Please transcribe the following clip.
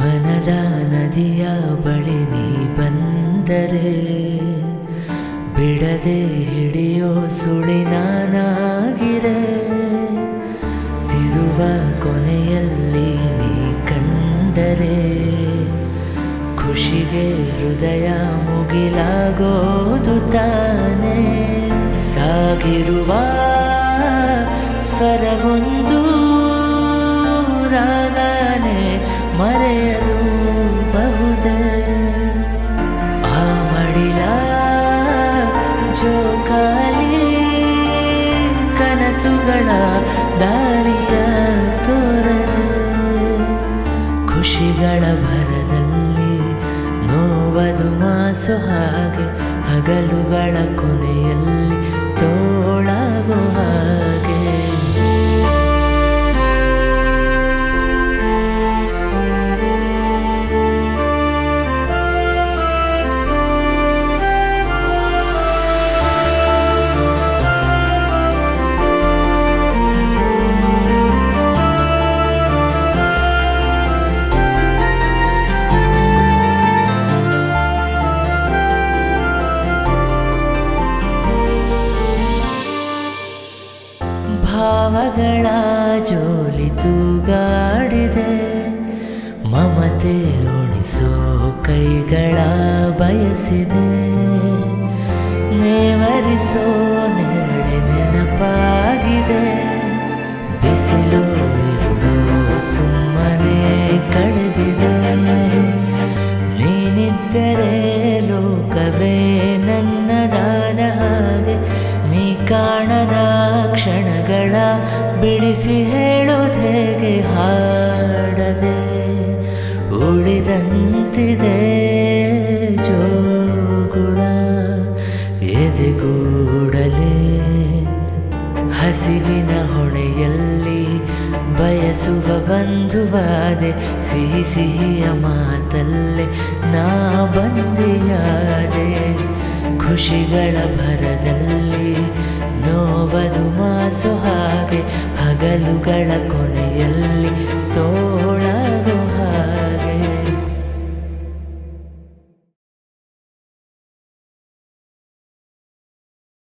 ಹರಿದ ನದಿಯ ಬಳಿ ನೀ ಬಂದರೆ ಬಿಡದೆ ಹಿಡಿಯೋ ಸುಳಿನಾನಾಗಿರೆ. ತಿರುವ ಕೊನೆಯಲ್ಲಿ ನೀ ಕಂಡರೆ ಖುಷಿಗೆ ಹೃದಯ ಮುಗಿಲಾಗೋದು ತಾನೆ. ಸಾಗಿರುವ ಸ್ವರವೊಂದು ರಾಗನೆ ಮರೆಯಲು ಬಹುದೇ. ಆ ಮಡಿಲ ಜೋಕಾಲಿ ಕನಸುಗಳ ದಾರಿಯ ತೋರದೆ. ಖುಷಿಗಳ ಭರದಲ್ಲಿ ನೋವದು ಮಾಸು ಹಾಗೆ ಹಗಲುಗಳ ಕೊನೆಯಲ್ಲಿ ತೋಳಗುವ ಹಾಗೆ. ಭಾವಗಳ ಜೋಲಿ ತೂಗಾಡಿದೆ. ಮಮತೆ ಉಣಿಸೋ ಕೈಗಳ ಬಯಸಿದೆ. ನೇವರಿಸೋ ನೆರಳೆ ನೆನಪಾಗಿದೆ. ಬಿಸಿಲು ಇರುಳು ಸುಮ್ಮನೆ ಕಳೆದಿದೆ. ನೀನಿದ್ದರೆ ಲೋಕವೇ ಕ್ಷಣಗಳ ಬಿಡಿಸಿ ಹೇಳುವುದೇಗೆ ಹಾಡದೆ ಉಳಿದಂತಿದೆ ಜೋಗುಣ ಎದೆಗೂಡಲೇ. ಹಸಿವಿನ ಹೊಣೆಯಲ್ಲಿ ಬಯಸುವ ಬಂಧುವಾದೆ, ಸಿಹಿ ಸಿಹಿಯ ಮಾತಲ್ಲೇ ನಾ ಬಂದಿಯಾದೆ. ಖುಷಿಗಳ ಭರದಲ್ಲಿ ಮಾಸು ಕೊನೆಯಲ್ಲಿ